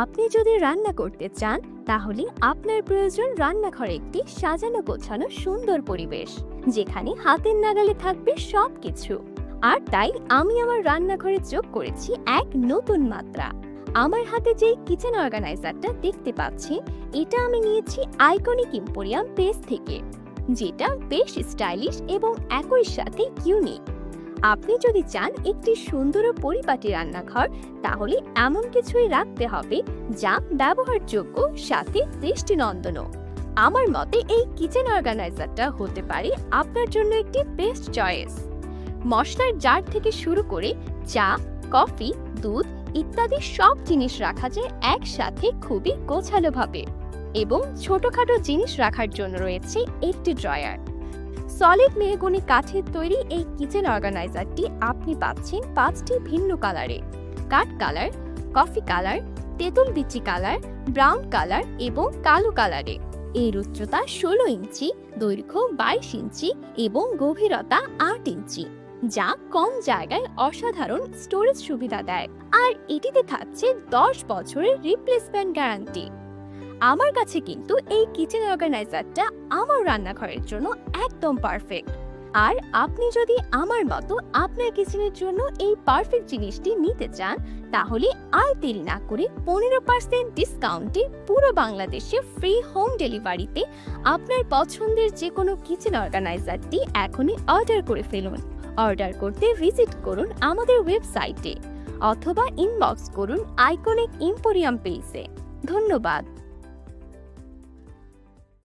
আপনি যদি রান্না করতে চান, তাহলে আপনার প্রয়োজন রান্নাঘরে একটি সাজানো গোছানো সুন্দর পরিবেশ, যেখানে হাতের নাগালে থাকবে সবকিছু। আর তাই আমি আমার রান্নাঘরে যোগ করেছি এক নতুন মাত্রা। আমার হাতে যে কিচেন অর্গানাইজারটা দেখতে পাচ্ছি, এটা আমি নিয়েছি আইকনিক ইম্পোরিয়াম পেজ থেকে, যেটা বেশ স্টাইলিশ এবং একই সাথে ইউনিক। আপনি যদি চান একটি সুন্দর ও পরিপাটি রান্নাঘর, তাহলে এমন কিছুই রাখতে হবে যা ব্যবহারযোগ্য, সাথে দৃষ্টিনন্দনও। আমার মতে এই কিচেন অর্গানাইজারটা হতে পারে আপনার জন্য একটি বেস্ট চয়েস মশলার জার থেকে শুরু করে চা, কফি, দুধ ইত্যাদি সব জিনিস রাখা যায় একসাথে খুবই গোছালোভাবে এবং ছোটখাটো জিনিস রাখার জন্য রয়েছে একটি ড্রয়ার। সলিড মেহগনি কাঠের তৈরি এই কিচেন অর্গানাইজারটি আপনি পাচ্ছেন পাঁচটি ভিন্ন কালারে। কাঠ কালার, কফি কালার, তেঁতুল বিচি কালার, ব্রাউন কালার এবং কালো কালারে। এর উচ্চতা ষোলো ইঞ্চি, দৈর্ঘ্য বাইশ ইঞ্চি এবং গভীরতা আট ইঞ্চি, যা কম জায়গায় অসাধারণ স্টোরেজ সুবিধা দেয়। আর এটিতে থাকছে দশ বছরের রিপ্লেসমেন্ট গ্যারান্টি। আমার কাছে কিন্তু এই কিচেন অর্গানাইজারটা আমার রান্নাঘরের জন্য একদম পারফেক্ট আর আপনি যদি আমার মতো আপনার কিচেনের জন্য এই পারফেক্ট জিনিসটি নিতে চান, তাহলে আর দেরি না করে পনেরো পার্সেন্ট ডিসকাউন্টে পুরো বাংলাদেশে ফ্রি হোম ডেলিভারিতে আপনার পছন্দের যে কোনো কিচেন অর্গানাইজারটি এখনই অর্ডার করে ফেলুন। অর্ডার করতে ভিজিট করুন আমাদের ওয়েবসাইটে অথবা ইনবক্স করুন আইকনিক ইম্পোরিয়াম পেজে ধন্যবাদ।